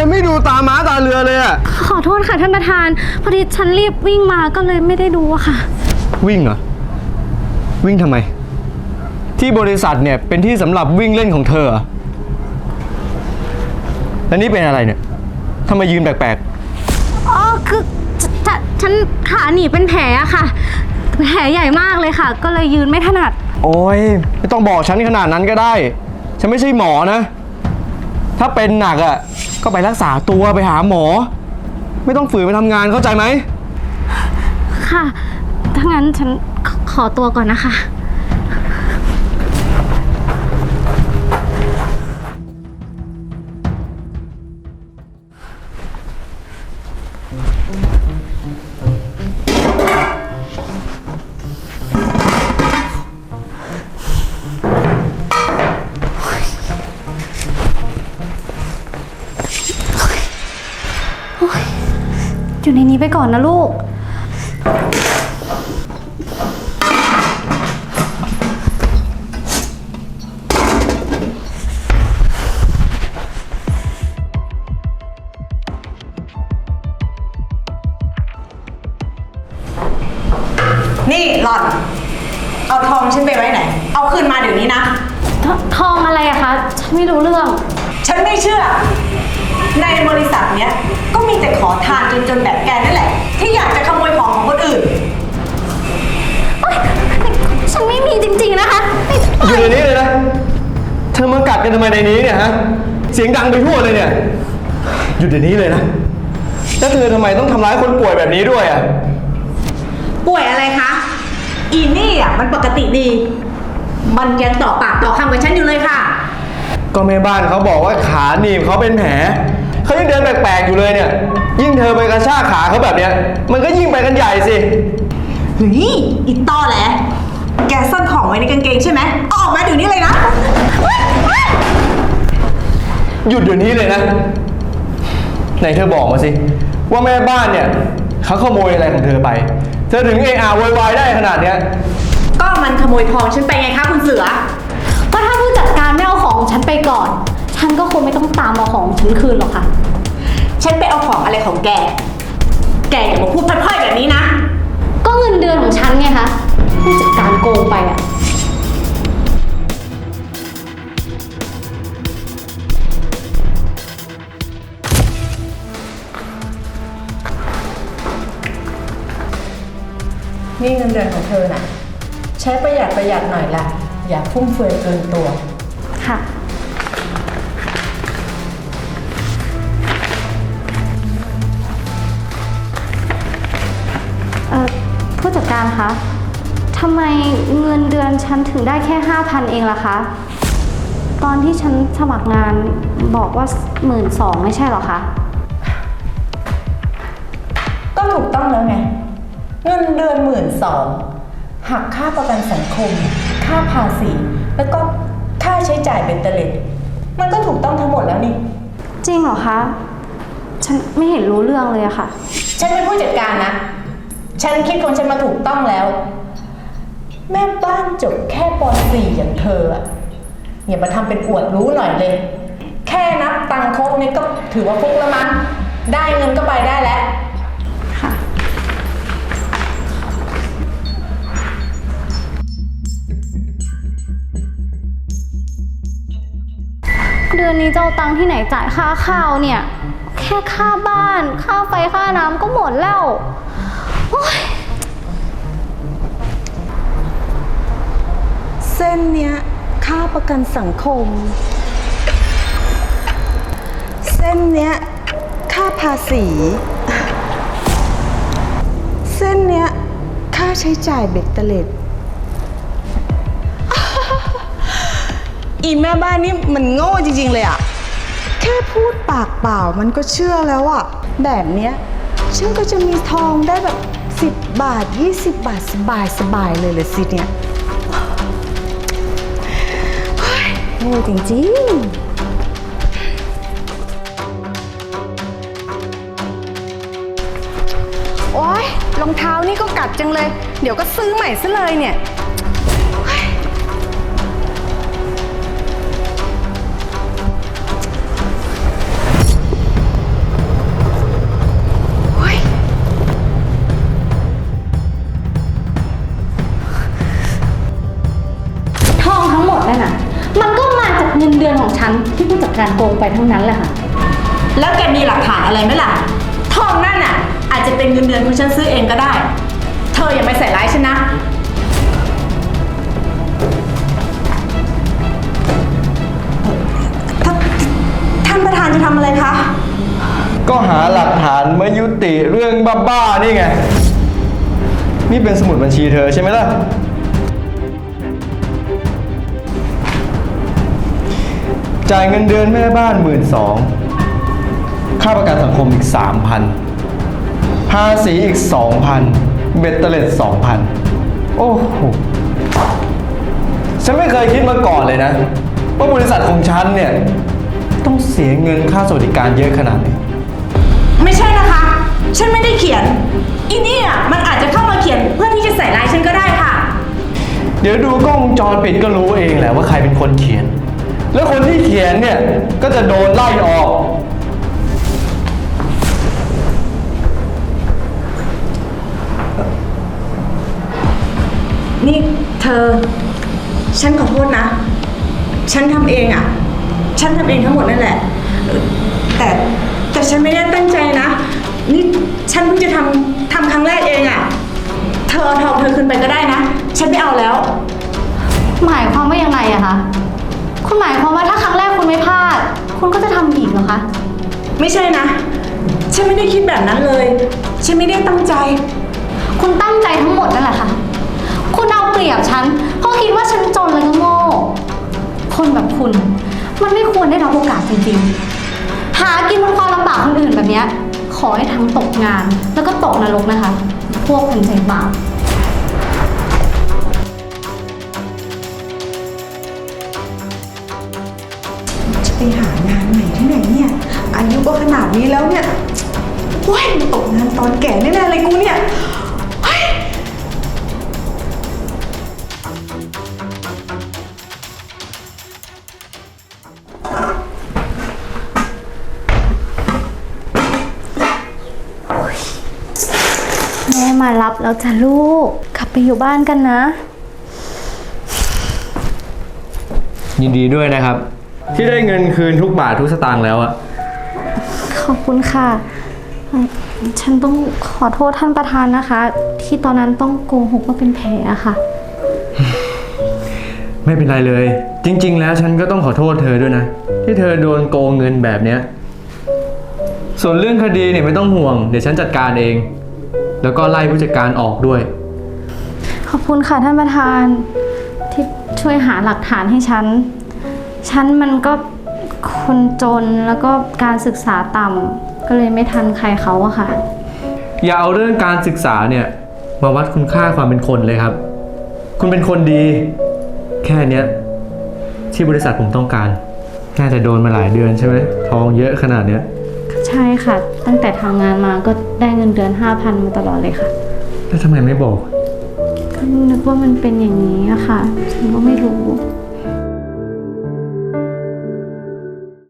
อไม่ดูตาม้าตาเรือเลยอะขอโทษค่ะท่านประธาน พอดีฉันรีบวิ่งมาก็เลยไม่ได้ดูอะค่ะ วิ่งเหรอ วิ่งทำไม ที่บริษัทเนี่ยเป็นที่สำหรับวิ่งเล่นของเธอเหรอแล้วนี่เป็นอะไรเนี่ยทำไมยืนแปลกอ๋อคือฉฉฉันขาหนีบเป็นแผลอะค่ะ แผลใหญ่มากเลยค่ะ ก็เลยยืนไม่ถนัด ๆ โอ้ยไม่ต้องบอกฉันขนาดนั้นก็ได้ ฉันไม่ใช่หมอนะ ถ้าเป็นหนักอะ ก็ไปรักษาตัวไปหาหมอ ไม่ต้องฝืนไปทำงานเข้าใจไหม ค่ะ ถ้างั้นฉันขขอตัวก่อนนะคะ ในนี้ไปก่อนนะลูก นี่หล่อน เอาทองฉันไปไว้ไหน เอาคืนมาเดี๋ยวนี้นะ ททองอะไรอะคะ ฉันไม่รู้เรื่อง ฉันไม่เชื่อ ในบริษัทเนี้ยก็ มีแต่ขอทานจนๆแบบแกนั่นแหละ ที่อยากจะขโมยของของคนอื่นฉันไม่มีจริงๆนะคะอยู่ในนี้เลยนะ เธอมากัดกันทำไมในนี้เนี่ยฮะ เสียงดังไปทั่วเลยเนี่ย หยุดเดี๋ยวนี้เลยนะ แล้วเธอทำไมต้องทำร้ายคนป่วยแบบนี้ด้วยอะ ป่วยอะไรคะ อีนี่อะมันปกติดี มันยังต่อปากต่อคำกับฉันอยู่เลยค่ะ ก็แม่บ้านเขาบอกว่าขาหนีบเขาเป็นแผล เขายังเดินแปลกๆอยู่เลยเนี่ย ยิ่งเธอไปกระชากขาเขาแบบเนี้ย มันก็ยิ่งไปกันใหญ่สินี่อีตอแหละ แกซ่อนของไว้ในกางเกงใช่ไหมเอาออกมาเดี๋ยวนี้เลยนะหยุดเดี๋ยวนี้เลยนะ ไหนเธอบอกมาสิ ว่าแม่บ้านเนี่ยเขาขโมยอะไรของเธอไป เธอถึงเออาโวยวายได้ขนาดเนี้ย ก็มันขโมยทองฉันไปไงคะคุณเสือ ก็ถ้าผู้จัดการไม่เอาของฉันไปก่อน ฉันก็คงไม่ต้องตามเอาของฉันคืนหรอกค่ะ ฉันไปเอาของอะไรของแก แกอย่ามาพูดพร่อยๆแบบนี้นะ ก็เงินเดือนของฉันไงคะผู้จัดการโกงไปอะ นี่เงินเดือนของเธอน่ะ ใช้ประหยัดประหยัดหน่อยละอย่าฟุ่มเฟือยเกินตัว ค่ะ การคะทำไมเงินเดือนฉันถึงได้แค่ 5,000 เองล่ะคะ ตอนที่ฉันสมัครงานบอกว่า1 2ื่นไม่ใช่เหรอคะ ก็ถูกต้องแล้วไง เงินเดือนหมื่นสองหักค่าประกันสังคม ค่าภาษี แล้วก็ค่าใช้จ่ายเป็นเตล็ด มันก็ถูกต้องทั้งหมดแล้วนี่ จริงเหรอคะ ฉันไม่เห็นรู้เรื่องเลยอะค่ะ ฉันเป็นผู้จัดการนะ ฉันคิดของฉันมาถูกต้องแล้ว แม่บ้านจบแค่ป .4 อย่างเธออะอย่ามาทำเป็นอวดรู้หน่อยเลย แค่นับตังค์ครบนี่ก็ถือว่าฟุกแล้วมั้งได้เงินก็ไปได้แล้ว ค่ะ เดือนนี้จะเอาตังค์ที่ไหนจ่ายค่าข้าวเนี่ย แค่ค่าบ้าน ค่าไฟค่าน้ำก็หมดแล้ว เส้นเนี้ยค่าประกันสังคม เส้นเนี้ยค่าภาษี เส้นเนี้ยค่าใช้จ่ายเบ็ดเตล็ด อีแม่บ้านนี่มันโง่จริง ๆ เลยอะแค่พูดปากเปล่ามันก็เชื่อแล้วอะแบบเนี้ยฉันก็จะมีทองได้แบบ 10 บาท 20 บาทสบายสบายๆเลยเลยสิเนี่ย โง่จริงๆโอ๊ยรองเท้านี่ก็กัดจังเลย เดี๋ยวก็ซื้อใหม่ซะเลยเนี่ย การโกงไปทั้งนั้นแหละค่ะ แล้วแกมีหลักฐานอะไรไหมล่ะ ทองนั่นน่ะ อาจจะเป็นเงินเดือนของฉันซื้อเองก็ได้ เธออย่าไปใส่ร้ายฉันนะ ท่านท่านประธานจะทำอะไรคะ ก็หาหลักฐานมายุติเรื่องบ้าๆนี่ไง นี่เป็นสมุดบัญชีเธอใช่ไหมล่ะ จ่ายเงินเดือนแม่บ้านหมื่นสองค่าประกันสังคมอีกสามพันภาษีอีกสองพันเบ็ดเตล็ดสองพันโอ้โห ฉันไม่เคยคิดมาก่อนเลยนะ ว่าบริษัทของฉันเนี่ย ต้องเสียเงินค่าสวัสดิการเยอะขนาดนี้ ไม่ใช่นะคะ ฉันไม่ได้เขียน อีนี่อะมันอาจจะเข้ามาเขียนเพื่อที่จะใส่ร้ายฉันก็ได้ค่ะ เดี๋ยวดูกล้องวงจรปิดก็รู้เองแหละว่าใครเป็นคนเขียน แล้วคนที่เขียนเนี่ย ก็จะโดนไล่ออก นี่เธอ ฉันขอโทษนะ ฉันทำเองอะ่ะ ฉันทำเองทั้งหมดนั่นแหละเออแต่แต่ฉันไม่ได้ตั้งใจนะ นี่ฉันเพิ่งจะทำทำครั้งแรกเองอะ่ะ เธอเอาทองเธอคืนไปก็ได้นะ ฉันไม่เอาแล้ว หมายความว่ายังไงอะคะ คุณก็จะทำอีกเหรอคะ ไม่ใช่นะ ฉันไม่ได้คิดแบบนั้นเลย ฉันไม่ได้ตั้งใจ คุณตั้งใจทั้งหมดนั่นแหละค่ะ คุณเอาเปรียบฉันเพราะคิดว่าฉันจนแล้วก็โง่ คนแบบคุณ มันไม่ควรได้รับโอกาสจริงๆ หากินบนความลำบากคนอื่นแบบเนี้ยขอให้ทั้งตกงานแล้วก็ตกนรกนะคะ พวกคนใจบาป เนี่ย อายุก็ขนาดนี้แล้วเนี่ยว้ายมาตกงานตอนแก่แน่ๆเลยกูเนี่ยเฮ้ยแม่มารับแล้วจ้ะลูก กลับไปอยู่บ้านกันนะ ยินดีด้วยนะครับ ที่ได้เงินคืนทุกบาททุกสตางค์แล้วอะขอบคุณค่ะเอ่อฉันต้องขอโทษท่านประธานนะคะ ที่ตอนนั้นต้องโกหกว่าเป็นแผลอะค่ะ ไม่เป็นไรเลย จริง ๆ แล้วฉันก็ต้องขอโทษเธอด้วยนะ ที่เธอโดนโกงเงินแบบเนี้ยส่วนเรื่องคดีเนี่ยไม่ต้องห่วง เดี๋ยวฉันจัดการเอง แล้วก็ไล่ผู้จัดการออกด้วย ขอบคุณค่ะท่านประธานที่ช่วยหาหลักฐานให้ฉัน ฉันมันก็คนจนแล้วก็การศึกษาต่ำก็เลยไม่ทันใครเขาอะค่ะ อย่าเอาเรื่องการศึกษาเนี่ย มาวัดคุณค่าความเป็นคนเลยครับ คุณเป็นคนดี แค่เนี้ยที่บริษัทผมต้องการน่าจะโดนมาหลายเดือนใช่ไหมทองเยอะขนาดเนี้ย ใช่ค่ะ ตั้งแต่ทำงานมาก็ได้เงินเดือน 5,000 มาตลอดเลยค่ะ แล้วทำไมไม่บอก ก็นึกว่ามันเป็นอย่างนี้อะค่ะ ฉันก็ไม่รู้อ